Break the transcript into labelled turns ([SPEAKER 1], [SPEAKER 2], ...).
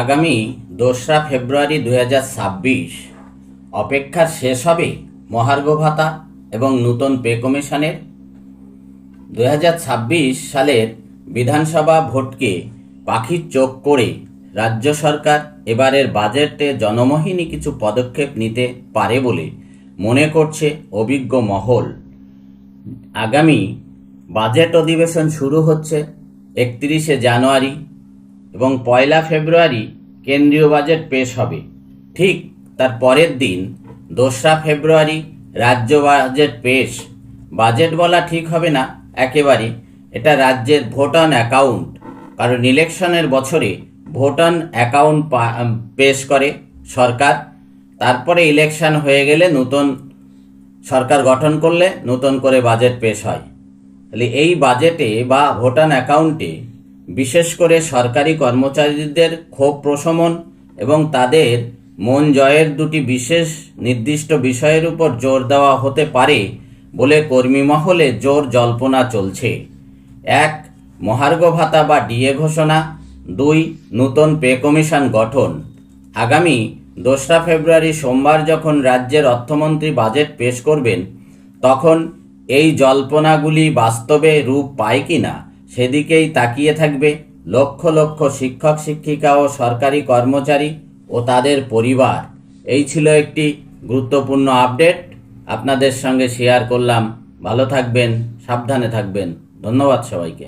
[SPEAKER 1] আগামী দোসরা ফেব্রুয়ারি দু অপেক্ষার শেষ হবে মহার্ঘ ভাতা এবং নূতন পে কমিশনের। দু হাজার ছাব্বিশ সালের বিধানসভা ভোটকে পাখির চোখ করে রাজ্য সরকার এবারের বাজেটে জনমোহিনী কিছু পদক্ষেপ নিতে পারে বলে মনে করছে অভিজ্ঞ মহল। আগামী বাজেট অধিবেশন শুরু হচ্ছে একত্রিশে জানুয়ারি এবং পয়লা ফেব্রুয়ারি কেন্দ্রীয় বাজেট পেশ হবে। ঠিক তার পরের দিন দোসরা ফেব্রুয়ারি রাজ্য বাজেট পেশ। বাজেট বলা ঠিক হবে না একেবারে। এটা রাজ্যের ভোট অন অ্যাকাউন্ট। কারণ ইলেকশনের বছরে ভোট অন অ্যাকাউন্ট পেশ করে সরকার। তারপরে ইলেকশন হয়ে গেলে নতুন সরকার গঠন করলে নতুন করে বাজেট পেশ হয়। তাহলে এই বাজেটে বা ভোটান অ্যাকাউন্টে বিশেষ করে সরকারি কর্মচারীদের ক্ষোভ প্রশমন এবং তাদের মন জয়ের দুটি বিশেষ নির্দিষ্ট বিষয়ের উপর জোর দেওয়া হতে পারে বলে কর্মী মহলে জোর জল্পনা চলছে। এক, মহার্ঘ ভাতা বা ডিএ ঘোষণা। দুই, নূতন পে কমিশন গঠন। আগামী দোসরা ফেব্রুয়ারি সোমবার যখন রাজ্যের অর্থমন্ত্রী বাজেট পেশ করবেন, তখন এই জল্পনাগুলি বাস্তবে রূপ পায় কিনা সেদিকেই তাকিয়ে থাকবে লক্ষ লক্ষ শিক্ষক শিক্ষিকা ও সরকারি কর্মচারী ও তাদের পরিবার। এই ছিল একটি গুরুত্বপূর্ণ আপডেট। আপনাদের সঙ্গে শেয়ার করলাম। ভালো থাকবেন, সাবধানে থাকবেন। ধন্যবাদ সবাইকে।